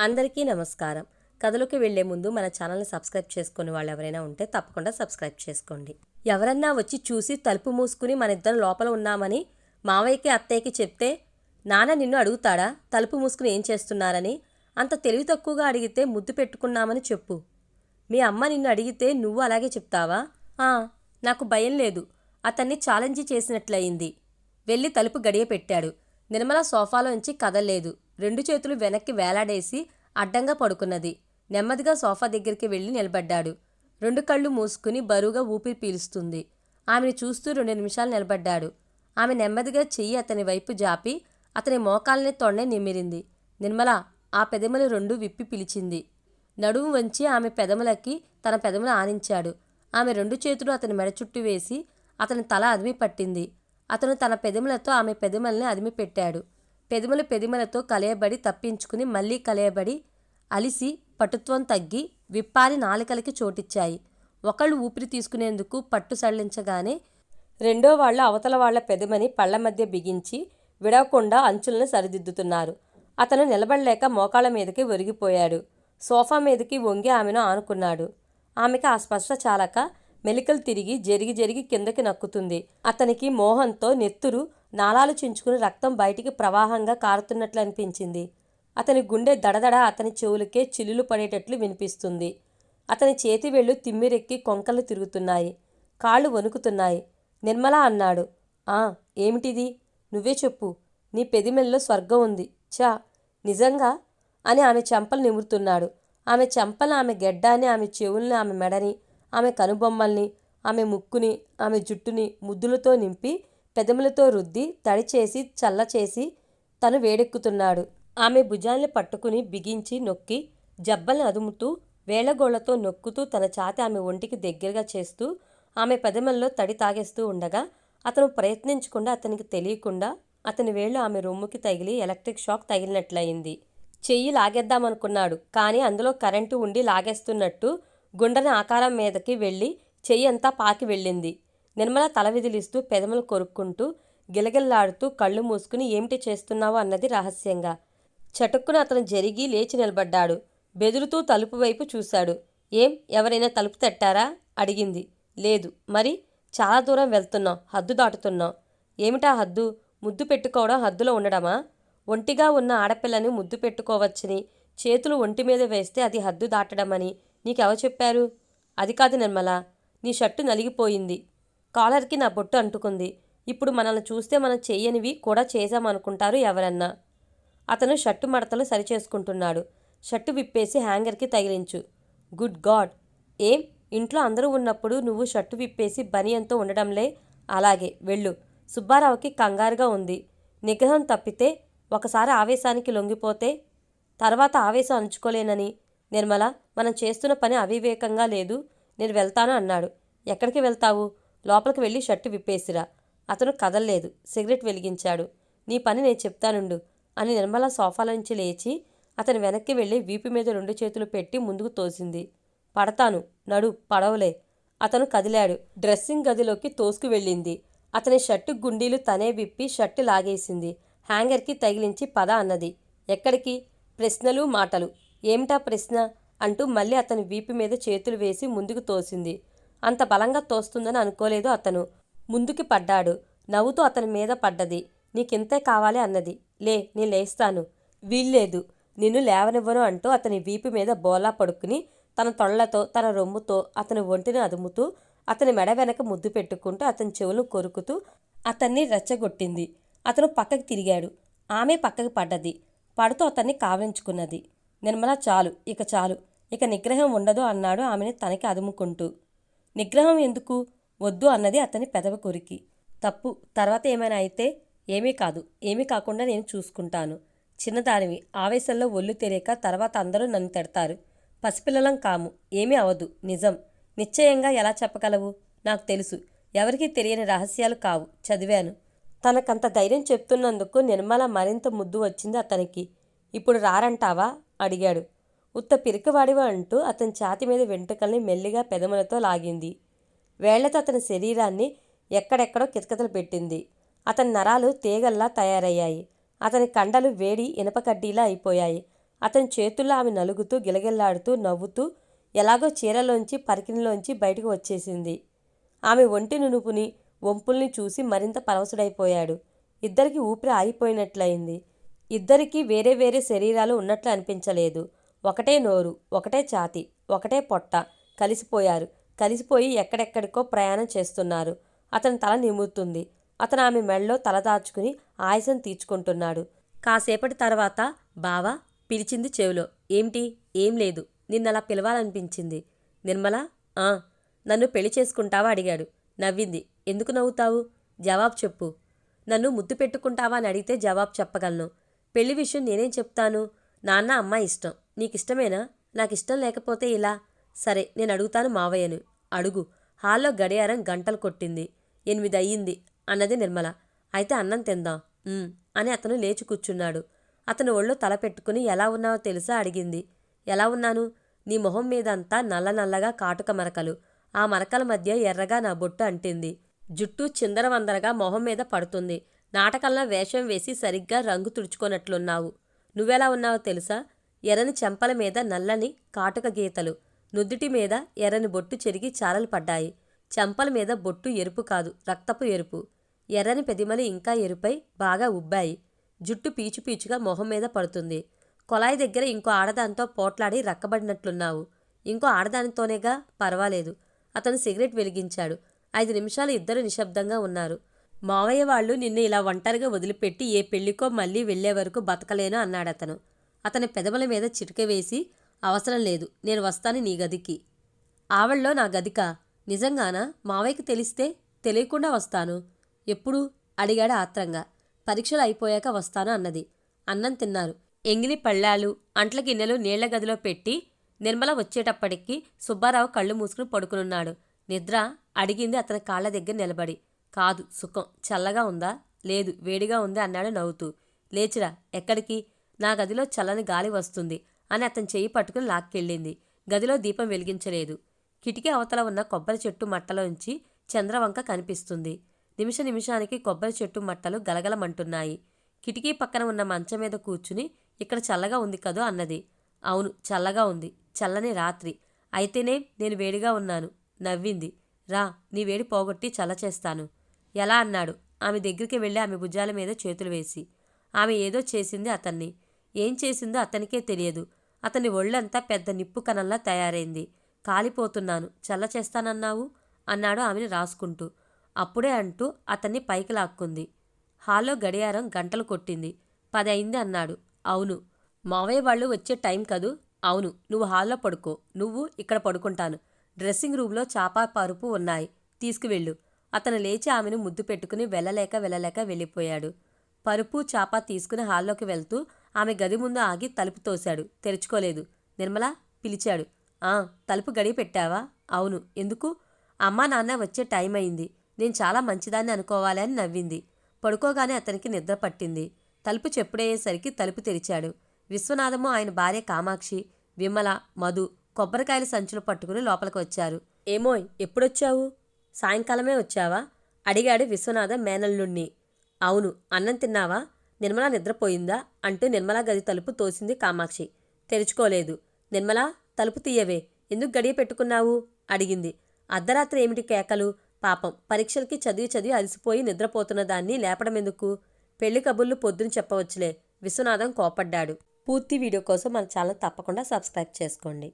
అందరికీ నమస్కారం. కథలోకి వెళ్ళే ముందు మన ఛానల్ని సబ్స్క్రైబ్ చేసుకునే వాళ్ళు ఎవరైనా ఉంటే తప్పకుండా సబ్స్క్రైబ్ చేసుకోండి. ఎవరన్నా వచ్చి చూసి తలుపు మూసుకుని మన ఇద్దరం లోపల ఉన్నామని మావయ్యకి అత్తయ్యకి చెప్తే నాన్న నిన్ను అడుగుతాడా? తలుపు మూసుకుని ఏం చేస్తున్నారని? అంత తెలివి తక్కువగా అడిగితే ముద్దు పెట్టుకున్నామని చెప్పు. మీ అమ్మ నిన్ను అడిగితే నువ్వు అలాగే చెప్తావా? ఆ, నాకు భయం లేదు. అతన్ని ఛాలెంజ్ చేసినట్లయింది. వెళ్ళి తలుపు గడియ పెట్టాడు. నిర్మల సోఫాలోంచి కదల్లేదు. రెండు చేతులు వెనక్కి వేలాడేసి అడ్డంగా పడుకున్నది. నెమ్మదిగా సోఫా దగ్గరికి వెళ్ళి నిలబడ్డాడు. రెండు కళ్ళు మూసుకుని బరువుగా ఊపిరి పీలుస్తుంది. ఆమెను చూస్తూ రెండు నిమిషాలు నిలబడ్డాడు. ఆమె నెమ్మదిగా చెయ్యి అతని వైపు జాపి అతని మోకాల్ని తొండే నిమిరింది. నిర్మల ఆ పెదములు రెండు విప్పి పిలిచింది. నడుము వంచి ఆమె పెదములకి తన పెదములు ఆనించాడు. ఆమె రెండు చేతులు అతని మెడ చుట్టూ వేసి అతని తల అదిమి పట్టింది. అతను తన పెదములతో ఆమె పెదములని అదిమి పెట్టాడు. పెదములు పెదిమలతో కలయబడి తప్పించుకుని మళ్ళీ కలయబడి అలిసి పటుత్వం తగ్గి విప్పారి నాలికలకి చోటిచ్చాయి. ఒకళ్ళు ఊపిరి తీసుకునేందుకు పట్టు సడలించగానే రెండో వాళ్ళ అవతల వాళ్ళ పెదమని పళ్ళ మధ్య బిగించి విడవకుండా అంచులను సరిదిద్దుతున్నారు. అతను నిలబడలేక మోకాళ్ళ మీదకి ఒరిగిపోయాడు. సోఫా మీదకి వంగి ఆమెను ఆనుకున్నాడు. ఆమెకి ఆ స్పర్శ చాలక మెలికలు తిరిగి జరిగి జరిగి కిందకి నక్కుతుంది. అతనికి మోహంతో నెత్తురు నాళాలు చించుకుని రక్తం బయటికి ప్రవాహంగా కారుతున్నట్లు అనిపించింది. అతని గుండె దడదడ అతని చెవులకే చిల్లులు పడేటట్లు వినిపిస్తుంది. అతని చేతి వేళ్ళు తిమ్మిరెక్కి కొంకలు తిరుగుతున్నాయి. కాళ్ళు వణుకుతున్నాయి. నిర్మల అన్నాడు ఆ ఏమిటిది? నువ్వే చెప్పు. నీ పెదిమెల్లో స్వర్గం ఉంది. చా నిజంగా? అని ఆమె చెంపలు నిమురుతున్నాడు. ఆమె చెంపలు ఆమె గెడ్డాన్ని ఆమె చెవుల్ని ఆమె మెడని ఆమె కనుబొమ్మల్ని ఆమె ముక్కుని ఆమె జుట్టుని ముద్దులతో నింపి పెదములతో రుద్ది తడి చేసి తను వేడెక్కుతున్నాడు. ఆమె భుజాల్ని పట్టుకుని బిగించి నొక్కి జబ్బల్ని అదుముతూ వేళగోళ్ళతో నొక్కుతూ తన ఛాతి ఆమె ఒంటికి దగ్గరగా చేస్తూ ఆమె పెదమల్లో తడి తాగేస్తూ ఉండగా అతను ప్రయత్నించకుండా అతనికి తెలియకుండా అతని వేళ్ళు ఆమె రొమ్ముకి తగిలి ఎలక్ట్రిక్ షాక్ తగిలినట్లయింది. చెయ్యి లాగేద్దామనుకున్నాడు కానీ అందులో కరెంటు ఉండి లాగేస్తున్నట్టు గుండెని ఆకారం మీదకి వెళ్ళి చెయ్యంతా పాకి వెళ్ళింది. నిర్మల తల విదిలిస్తూ పెదములు కొరుక్కుంటూ గిలగిల్లాడుతూ కళ్ళు మూసుకుని ఏమిటి చేస్తున్నావు అన్నది రహస్యంగా. చటుక్కున అతను జరిగి లేచి నిలబడ్డాడు. బెదురుతూ తలుపు వైపు చూశాడు. ఏం ఎవరైనా తలుపు తట్టారా? అడిగింది. లేదు. మరి చాలా దూరం వెళ్తున్నాం. హద్దు దాటుతున్నాం. ఏమిటా హద్దు? ముద్దు పెట్టుకోవడం హద్దులో ఉండడమా? ఒంటిగా ఉన్న ఆడపిల్లని ముద్దు పెట్టుకోవచ్చని చేతులు ఒంటి మీద వేస్తే అది హద్దు దాటడమని నీకెవరు చెప్పారు? అది కాదు నిర్మల నీ షర్టు నలిగిపోయింది. కాలర్కి నా బొట్టు అంటుకుంది. ఇప్పుడు మనల్ని చూస్తే మనం చేయనివి కూడా చేశామనుకుంటారు ఎవరన్నా. అతను షర్టు మడతలు సరిచేసుకుంటున్నాడు. షర్టు విప్పేసి హ్యాంగర్కి తగిలించు. Good god! ఏం? ఇంట్లో అందరూ ఉన్నప్పుడు నువ్వు షర్టు విప్పేసి బనియంతో ఉండడంలే? అలాగే వెళ్ళు. సుబ్బారావుకి కంగారుగా ఉంది. నిగ్రహం తప్పితే ఒకసారి ఆవేశానికి లొంగిపోతే తర్వాత ఆవేశం అణుచుకోలేనని నిర్మల మనం చేస్తున్న పని అవివేకంగా లేదు నేను వెళ్తాను అన్నాడు. ఎక్కడికి వెళ్తావు? లోపలికి వెళ్ళి షర్టు విప్పేసిరా. అతను కదల్లేదు సిగరెట్ వెలిగించాడు. నీ పని నేను చెప్తానుండు అని నిర్మల సోఫాలోంచి లేచి అతని వెనక్కి వెళ్ళి వీపు మీద రెండు చేతులు పెట్టి ముందుకు తోసింది. పడతాను నడు పడవలే. అతను కదిలాడు. డ్రెస్సింగ్ గదిలోకి తోసుకు వెళ్ళింది. అతని షర్టు గుండీలు తనే విప్పి షర్టు లాగేసింది. హ్యాంగర్కి తగిలించి పద అన్నది. ఎక్కడికి? ప్రశ్నలు మాటలు. ఏమిటా ప్రశ్న? అంటూ మళ్ళీ అతని వీపు మీద చేతులు వేసి ముందుకు తోసింది. అంత బలంగా తోస్తుందని అనుకోలేదు అతను. ముందుకి పడ్డాడు. నవ్వుతూ అతని మీద పడ్డది. నీకింతే కావాలి అన్నది. లే నీ లేస్తాను. వీల్లేదు. నిన్ను లేవనివ్వను అంటూ అతని వీపు మీద బోలా పడుకుని తన తొళ్ళతో తన రొమ్ముతో అతని ఒంటిని అదుముతూ అతని మెడ వెనక ముద్దు పెట్టుకుంటూ అతని చెవులు కొరుకుతూ అతన్ని రెచ్చగొట్టింది. అతను పక్కకి తిరిగాడు. ఆమె పక్కకి పడ్డది. పడుతూ అతన్ని కావించుకున్నది నిర్మల చాలు ఇక చాలు. ఇక నిగ్రహం ఉండదు అన్నాడు ఆమెని తనకి అదుముకుంటూ. నిగ్రహం ఎందుకు? వద్దు అన్నది అతని పెదవి కొరికి. తప్పు. తర్వాత ఏమైనా అయితే ఏమీ కాదు. ఏమీ కాకుండా నేను చూసుకుంటాను. చిన్నదానివి. ఆవేశంలో ఒళ్ళు తెలియక తర్వాత అందరూ నన్ను తిడతారు. పసిపిల్లలం కాము. ఏమీ అవదు. నిజం. నిశ్చయంగా ఎలా చెప్పగలవు? నాకు తెలుసు. ఎవరికీ తెలియని రహస్యాలు కావు. చదివాను. తనకంత ధైర్యం చెప్తున్నందుకు నిర్మల మరింత ముద్దు వచ్చింది అతనికి. ఇప్పుడు రారంటావా? అడిగాడు. ఉత్త పిరికవాడివా అంటూ అతని ఛాతి మీద వెంట్రుకల్ని మెల్లిగా పెదములతో లాగింది. వేళ్ళతో అతని శరీరాన్ని ఎక్కడెక్కడో కితకితలు పెట్టింది. అతని నరాలు తీగల్లా తయారయ్యాయి. అతని కండలు వేడి ఇనప కడ్డీలా అయిపోయాయి. అతని చేతుల్లో ఆమె నలుగుతూ గిలగిల్లాడుతూ నవ్వుతూ ఎలాగో చీరలోంచి పరికినిలోంచి బయటకు వచ్చేసింది. ఆమె ఒంటి నునుపుని వంపుల్ని చూసి మరింత పరవశుడైపోయాడు. ఇద్దరికి ఊపిరి ఆగిపోయినట్లయింది. ఇద్దరికీ వేరే వేరే శరీరాలు ఉన్నట్లు అనిపించలేదు. ఒకటే నోరు ఒకటే ఛాతి ఒకటే పొట్ట. కలిసిపోయారు. కలిసిపోయి ఎక్కడెక్కడికో ప్రయాణం చేస్తున్నారు. అతని తల నిమురుతుంది. అతను ఆమె మెడలో తల దాచుకుని ఆయాసం తీర్చుకుంటున్నాడు. కాసేపటి తర్వాత బావా పిలిచింది చెవిలో. ఏమిటి? ఏం లేదు. నిన్నలా పిలవాలనిపించింది. నిర్మల ఆ నన్ను పెళ్ళి చేసుకుంటావా? అడిగాడు. నవ్వింది. ఎందుకు నవ్వుతావు? జవాబు చెప్పు. నన్ను ముద్దు పెట్టుకుంటావా? అని అడిగితే జవాబు చెప్పగలను. పెళ్ళి విషయం నేనేం చెప్తాను? నాన్న అమ్మ ఇష్టం. నీకిష్టమేనా? నాకిష్టం లేకపోతే ఇలా సరే నేను అడుగుతాను మావయ్యను. అడుగు. హాల్లో గడియారం గంటలు కొట్టింది. ఎనిమిది అయ్యింది అన్నది నిర్మల. అయితే అన్నం తిందాం. అని అతను లేచి కూర్చున్నాడు. అతను ఒళ్ళు తల పెట్టుకుని ఎలా ఉన్నావో తెలుసా అడిగింది. ఎలా ఉన్నాను? నీ మొహం మీదంతా నల్ల నల్లగా కాటుక మరకలు. ఆ మరకల మధ్య ఎర్రగా నా బొట్టు అంటింది. జుట్టు చిందరవందరగా మొహం మీద పడుతుంది. నాటకంలో వేషం వేసి సరిగ్గా రంగు తుడుచుకున్నట్లున్నావు. నువ్వెలా ఉన్నావో తెలుసా? ఎర్రని చెంపల మీద నల్లని కాటుక గీతలు నుదుటి మీద ఎర్రని బొట్టు చెరిగి చారలు పడ్డాయి. చెంపల మీద బొట్టు ఎరుపు కాదు రక్తపు ఎరుపు. ఎర్రని పెదిమలు ఇంకా ఎరుపై బాగా ఉబ్బాయి. జుట్టు పీచు పీచుగా మొహం మీద పడుతుంది. కొలాయి దగ్గర ఇంకో ఆడదానితో పోట్లాడి రక్కబడినట్లున్నావు. ఇంకో ఆడదానితోనేగా పర్వాలేదు. అతను సిగరెట్ వెలిగించాడు. ఐదు నిమిషాలు ఇద్దరు నిశ్శబ్దంగా ఉన్నారు. మావయ్య వాళ్ళు నిన్ను ఇలా ఒంటరిగా వదిలిపెట్టి ఏ పెళ్ళికో మళ్ళీ వెళ్ళే వరకు బతకలేను అన్నాడతను అతని. పెదవుల మీద చిటిక వేసి అవసరం లేదు నేను వస్తాను నీ గదికి. ఆవల్లో నా గదిక? నిజంగానా? మావయ్యకి తెలిస్తే తెలియకుండా వస్తాను. ఎప్పుడు? అడిగాడు ఆత్రంగా. పరీక్షలు అయిపోయాక వస్తాను అన్నది. అన్నం తిన్నారు. ఎంగిలి పళ్ళాలు అంట్ల గిన్నెలు నీళ్ళ గదిలో పెట్టి నిర్మల వచ్చేటప్పటికి సుబ్బారావు కళ్ళు మూసుకుని పడుకునున్నాడు. నిద్ర? అడిగింది అతని కాళ్ళ దగ్గర నిలబడి. కాదు సుఖం. చల్లగా ఉందా? లేదు వేడిగా ఉంది అన్నాడు నవ్వుతూ. లేచిరా ఎక్కడికి? నా గదిలో చల్లని గాలి వస్తుంది అని అతని చెయ్యి పట్టుకుని లాక్కెళ్ళింది. గదిలో దీపం వెలిగించలేదు. కిటికీ అవతల ఉన్న కొబ్బరి చెట్టు మట్టలోంచి చంద్రవంక కనిపిస్తుంది. నిమిష నిమిషానికి కొబ్బరి చెట్టు మట్టలు గలగలమంటున్నాయి. కిటికీ పక్కన ఉన్న మంచం మీద కూర్చుని ఇక్కడ చల్లగా ఉంది కదో అన్నది. అవును చల్లగా ఉంది. చల్లని రాత్రి. అయితేనే నేను వేడిగా ఉన్నాను. నవ్వింది. రా నీ వేడి పోగొట్టి చల్ల చేస్తాను ఎలా అన్నాడు. ఆమె దగ్గరికి వెళ్ళి ఆమె భుజాల మీద చేతులు వేసి ఆమె ఏదో చేసింది అతన్ని. ఏం చేసిందో అతనికే తెలియదు. అతని ఒళ్ళంతా పెద్ద నిప్పు కణంలా తయారైంది. కాలిపోతున్నాను. చల్ల చేస్తానన్నావు? అన్నాడు ఆమెను రాసుకుంటూ. అప్పుడే అంటూ అతన్ని పైకి లాక్కుంది. హాల్లో గడియారం గంటలు కొట్టింది. పది అయింది అన్నాడు. అవును. మావయ్య వాళ్ళు వచ్చే టైం కదూ? అవును. నువ్వు హాల్లో పడుకో. నువ్వు ఇక్కడ పడుకుంటాను. డ్రెస్సింగ్ రూమ్లో చాపా పరుపు ఉన్నాయి. తీసుకువెళ్ళు. అతను లేచి ఆమెను ముద్దు పెట్టుకుని వెళ్ళలేక వెళ్ళలేక వెళ్ళిపోయాడు. పరుపు చాప తీసుకుని హాల్లోకి వెళ్తూ ఆమె గది ముందు ఆగి తలుపు తోశాడు. తెరుచుకోలేదు. నిర్మల పిలిచాడు. ఆ తలుపు గడి పెట్టావా? అవును. ఎందుకు? అమ్మా నాన్న వచ్చే టైం అయింది. నేను చాలా మంచిదాన్ని అనుకోవాలి అని నవ్వింది. పడుకోగానే అతనికి నిద్ర పట్టింది. తలుపు చెప్పుడయ్యేసరికి తలుపు తెరిచాడు. విశ్వనాథము ఆయన భార్య కామాక్షి విమల మధు కొబ్బరికాయల సంచులు పట్టుకుని లోపలికి వచ్చారు ఏమోయ్ ఎప్పుడొచ్చావు? సాయంకాలమే వచ్చావా? అడిగాడు విశ్వనాథం మేనల్లుణ్ణి. అవును అన్నం తిన్నావా? నిర్మల నిద్రపోయిందా? అంటూ నిర్మల గది తలుపు తోసింది కామాక్షి. తెరుచుకోలేదు. నిర్మల తలుపు తీయవే. ఎందుకు గడియ పెట్టుకున్నావు? అడిగింది. అర్ధరాత్రి ఏమిటి కేకలు? పాపం పరీక్షలకి చదివి చదివి అలసిపోయి నిద్రపోతున్న దాన్ని లేపడమెందుకు? పెళ్ళి కబుర్లు పొద్దున చెప్పవచ్చులే. విశ్వనాథం కోపడ్డాడు పూర్తి వీడియో కోసం మన ఛానల్ తప్పకుండా సబ్స్క్రైబ్ చేసుకోండి.